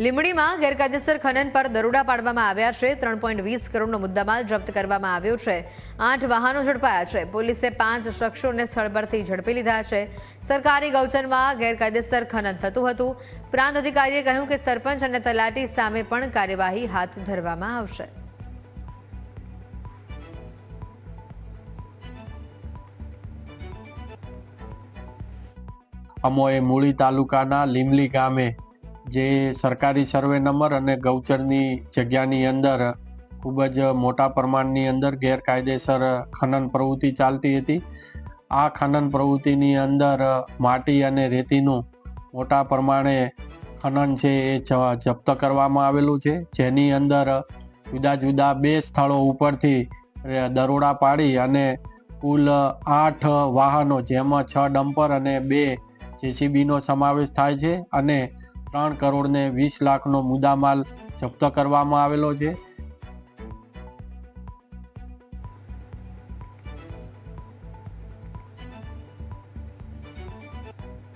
લીંબડીમાં ગેરકાયદેસર ખનન પર દરોડા પાડવામાં આવ્યા છે. ત્રણ પોઈન્ટ વીસ કરોડનો મુદ્દામાલ જપ્ત કરવામાં આવ્યો છે. આઠ વાહનો ઝડપાયા છે. પોલીસે પાંચ શખ્સોને સ્થળ પરથી ઝડપી લીધા છે. સરકારી ગૌચરમાં ગેરકાયદેસર ખનન થતું હતું. પ્રાંત અધિકારીએ કહ્યું કે સરપંચ અને તલાટી સામે પણ કાર્યવાહી હાથ ધરવામાં આવશે. અમોએ મૂળી તાલુકાના લીમલી ગામે જે સરકારી સર્વે નંબર અને ગૌચરની જગ્યાની અંદર ખૂબ જ મોટા પ્રમાણની અંદર ગેરકાયદેસર ખનન પ્રવૃત્તિ ચાલતી હતી. આ ખનન પ્રવૃત્તિની અંદર માટી અને રેતીનું મોટા પ્રમાણે ખનન છે એ જપ્ત કરવામાં આવેલું છે. જેની અંદર જુદા જુદા બે સ્થળો ઉપરથી દરોડા પાડી અને કુલ આઠ વાહનો, જેમાં છ ડમ્પર અને બે જેસીબીનો સમાવેશ થાય છે. અને ત્રણ કરોડને વીસ લાખનો મુદ્દામાલ જપ્ત કરવામાં આવેલો છે.